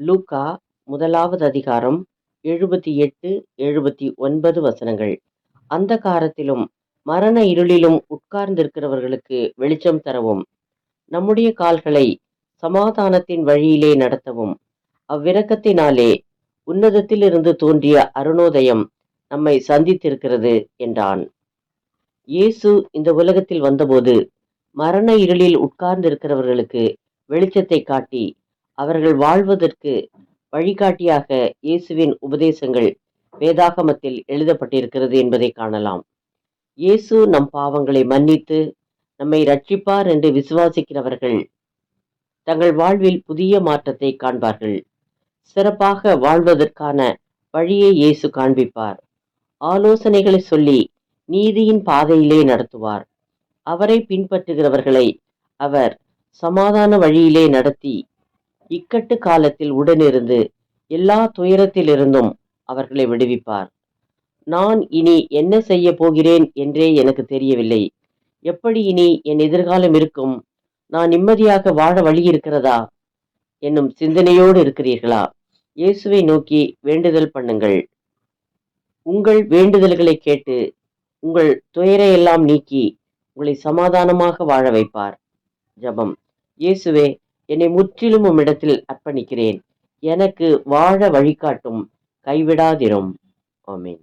லூக்கா முதலாவது அதிகாரம் எழுபத்தி எட்டு எழுபத்தி ஒன்பது வசனங்கள். அந்த காரத்திலும் மரண இருளிலும் உட்கார்ந்திருக்கிறவர்களுக்கு வெளிச்சம் தரவும் நம்முடைய கால்களை சமாதானத்தின் வழியிலே நடத்தவும் அவ்விரக்கத்தினாலே உன்னதத்திலிருந்து தோன்றிய அருணோதயம் நம்மை சந்தித்திருக்கிறது என்றான். இயேசு இந்த உலகத்தில் வந்தபோது மரண இருளில் உட்கார்ந்திருக்கிறவர்களுக்கு வெளிச்சத்தை காட்டி அவர்கள் வாழ்வதற்கு வழிகாட்டியாக இயேசுவின் உபதேசங்கள் வேதாகமத்தில் எழுதப்பட்டிருக்கிறது என்பதை காணலாம். இயேசு நம் பாவங்களை மன்னித்து நம்மை ரட்சிப்பார் என்று விசுவாசிக்கிறவர்கள் தங்கள் வாழ்வில் புதிய மாற்றத்தை காண்பார்கள். சிறப்பாக வாழ்வதற்கான வழியை இயேசு காண்பிப்பார். ஆலோசனைகளை சொல்லி நீதியின் பாதையிலே நடத்துவார். அவரை பின்பற்றுகிறவர்களை அவர் சமாதான வழியிலே நடத்தி இக்கட்டு காலத்தில் உடனிருந்து எல்லா துயரத்திலிருந்தும் அவர்களை விடுவிப்பார். நான் இனி என்ன செய்ய போகிறேன் என்றே எனக்கு தெரியவில்லை. எப்படி இனி என் எதிர்காலம் இருக்கும்? நான் நிம்மதியாக வாழ வழி இருக்கிறதா? என்னும் சிந்தனையோடு இருக்கிறீர்களா? இயேசுவை நோக்கி வேண்டுதல் பண்ணுங்கள். உங்கள் வேண்டுதல்களை கேட்டு உங்கள் துயரையெல்லாம் நீக்கி உங்களை சமாதானமாக வாழ வைப்பார். ஜபம். இயேசுவே என்னை முற்றிலும் உம்மிடத்தில் அர்ப்பணிக்கிறேன். எனக்கு வாழ வழிகாட்டும். கைவிடாதிரும். ஆமீன்.